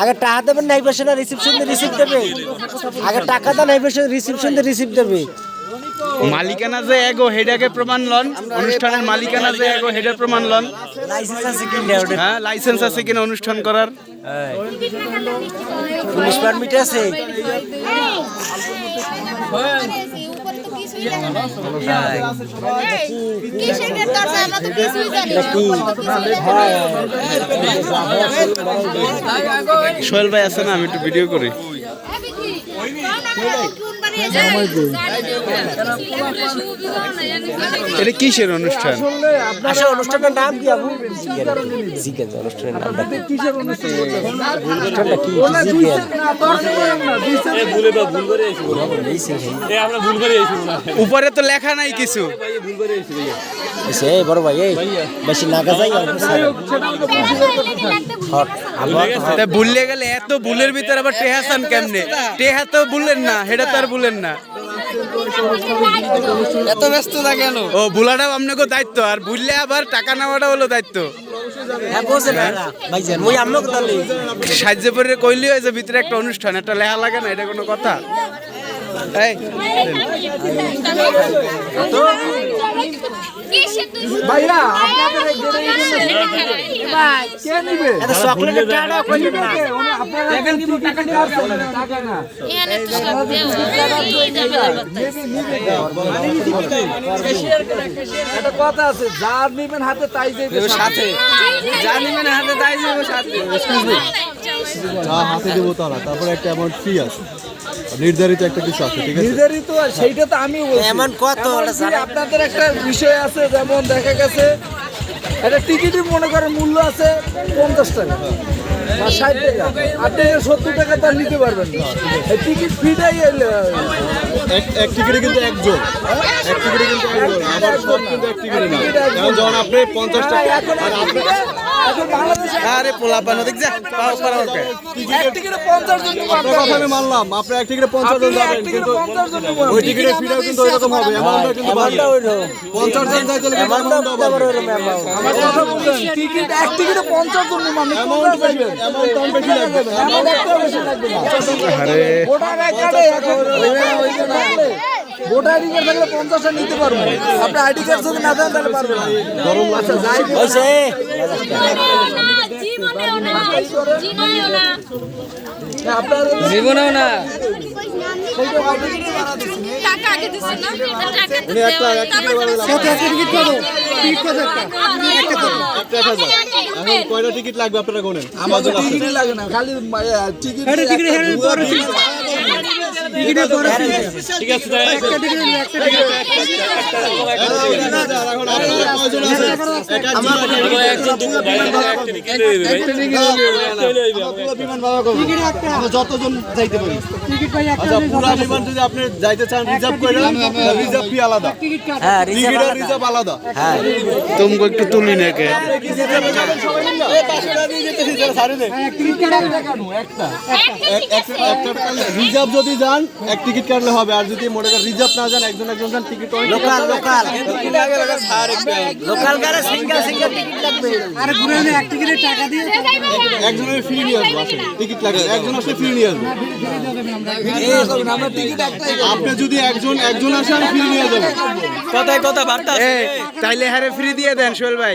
আগে টাকা দেবেন নাই পাশে না রিসিপশন দিয়ে রিসিভ দেবে আগে টাকা দেন নাই পাশে রিসিপশন দিয়ে রিসিভ দেবে মালিকানা যে এগো হেডাকে প্রমাণ লন অনুষ্ঠানের মালিকানা যে এগো হেডের প্রমাণ লন লাইসেন্স আছে ওটা হ্যাঁ লাইসেন্স আছে কিনা অনুষ্ঠান করার পুলিশ পারমিট আছে সোহেল ভাই আছে না আমি একটু ভিডিও করি। এটা কিসের অনুষ্ঠান? অনুষ্ঠানের নাম কি আবু জিকেন অনুষ্ঠানের নামটা কি? অনুষ্ঠানটা কি? জিকেন উপরে তো লেখা নাই কিছু। বড় ভাই বেশি যাই ভুললে গেলে এত ভুলের ভিতরে আবার টেহাসান কেমনে? টেহা তো ভুলেন না হেটা তো আর ভুলেন না। এত ব্যস্ত না কেন? ও বুলাটাও আপনাকে দায়িত্ব আর বুললে আবার টাকা নেওয়াটা হলো দায়িত্ব। হ্যাঁ সাহায্য করে কইলি হয় যে ভিতরে একটা অনুষ্ঠান একটা লেখা লাগে না এটা কোনো কথা। টাকা না এখানে তো সব কথা। একটা কথা আছে যার নিবেন হাতে তাই দেবে সাথে। নিবেন হাতে তাই দেবে সাথে। যা হাতে দেবো তারা তারপরে একটা অ্যামাউন্ট ফি আছে। নির্ধারিত একটা কিছু আছে ঠিক আছে? নির্ধারিত আর সেইটা তো আমি বলছি। এমন কত আপনাদের একটা বিষয় আছে যেমন দেখা গেছে একটা টিকিটের মনে করেন মূল্য আছে পঞ্চাশ টাকা বা ষাট টাকা। আপনি সত্তর টাকা তো আর নিতে পারবেন না। টিকিট এলে এক এক টিকিটে কিন্তু একজন। এক টিকিটে কিন্তু একজন। আবার সব কিন্তু এক টিকিটে না। যখন আপনি পঞ্চাশ টাকা এখন আর পোলা পানো দেখ যা পাও পারা ওকে এক টিকিটে পঞ্চাশ জন আপনার কথা আমি মানলাম আপনি এক টিকিটে পঞ্চাশ জন যাবেন কিন্তু জন ওই টিকিটের ফিটাও কিন্তু ওইরকম হবে অ্যামাউন্টটা কিন্তু। হইল পঞ্চাশ জন যাইতে হলে কিন্তু এমনটা amount টা আবার বাড়বে। ওইরকম amount। আমার কথা বলছেন টিকিট এক টিকিটে পঞ্চাশ জন মানে Amount বেশি- amount তো বেশি লাগবে। Amount একটাও বেশি লাগবে না। আরে আই কার্ডে এখন ভোটার আইডি কার্ড থাকলে পঞ্চাশটা নিতে পারব আপনি আইডি কার্ড যদি না দেন তাহলে পারবেন না আচ্ছা যাই জীবনেও না টিকিট লাগবে আপনারা গোনেন? আমাদের টিকিট লাগে না খালি টিকিট যতজন যাইতে পারি আচ্ছা পুরা বিমান যদি আপনি যাইতে চান রিজার্ভ করে রিজার্ভ ফি আলাদা হ্যাঁ রিজার্ভ রিজার্ভ আলাদা হ্যাঁ তুমি একটু তুলি নাকি রিজার্ভ যদি যান এক টিকিট কাটলে হবে। আর যদি মনে করেন রিজার্ভ না যান একজন একজন যান টিকিট লোকাল লোকাল। লোকাল। গাড়ি সিঙ্গেল সিঙ্গেল টিকিট লাগবে। একজনের ফ্রি নিয়ে আসব আসলে টিকিট লাগে একজন আসলে ফ্রি নিয়ে আসব। টিকিট আপনি যদি একজন একজন আসেন ফ্রি নিয়ে যাবেন কথায় কথা বার্তা তাইলে হারে ফ্রি দিয়ে দেন সোহেল ভাই।